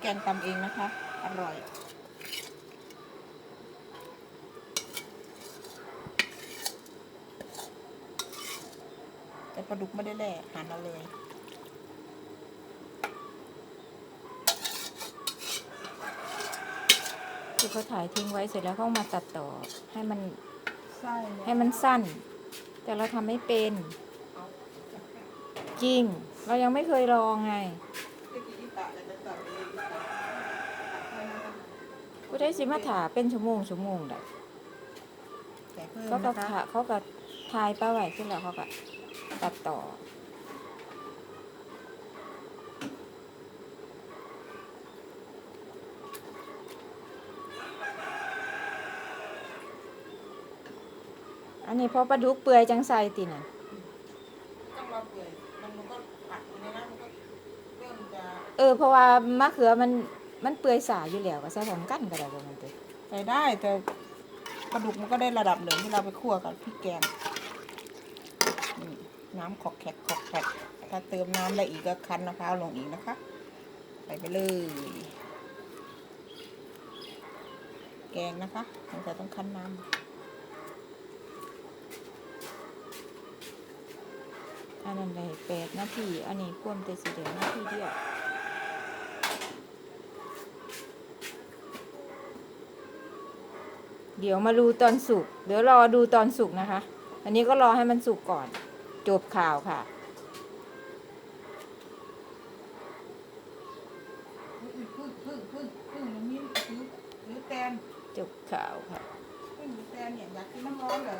แกงตำเองนะคะ อร่อยแต่ปลาดุกไม่ได้แล่หั่นเอาเลย คือเขาถ่ายทิ้งไว้เสร็จแล้วเขามาตัดต่อให้มันไส้ให้มันสั้น แต่เราทำไม่เป็น จริง เรายังไม่เคยลองไง ผู้ได้สิมาถาเป็นชั่วโมงชั่วโมงได้ใส่เพิ่มเขาก็นะคะถ่าเขาก็ถ่ายป้าไหวขึ้นแล้วเขาก็ตัดต่อ อันนี้พอปลาดุกเปื่อยจังใส่ติน่ะ ต้องรอเปื่อยมันมันก็ผัดอยู่ในนั้นมันก็เริ่มจะเออเพราะว่ามะเขือมัน มันเปื่อยสาอยู่แล้วก็ใส่พร้อมกันก็ได้บ่แมันติใส่ได้แต่ปลาดุกมันก็ได้ระดับเหลืองที่เราไปคั่วกับพริกแกงน้ำขอกแขกขอกแขกถ้าเติมน้ำได้อีกก็คั้นมะพร้าวลงอีกนะคะใส่ไปเลย แกงนะคะสงสัยต้องคั้นน้ำอันนั้นได้แปดนาทีอันนี้พ่วมแต่สีเดียวนาทีเดียว เดี๋ยวมาดูตอนสุก เดี๋ยวรอดูตอนสุกนะคะ อันนี้ก็รอให้มันสุกก่อน จบข่าวค่ะ พึ่งพึ่งพึ่งพึ่งมีถือหรือแตนจบข่าวค่ะ พึ่งหรือแตนเนี่ยอยากกินน้ำร้อนเหรอ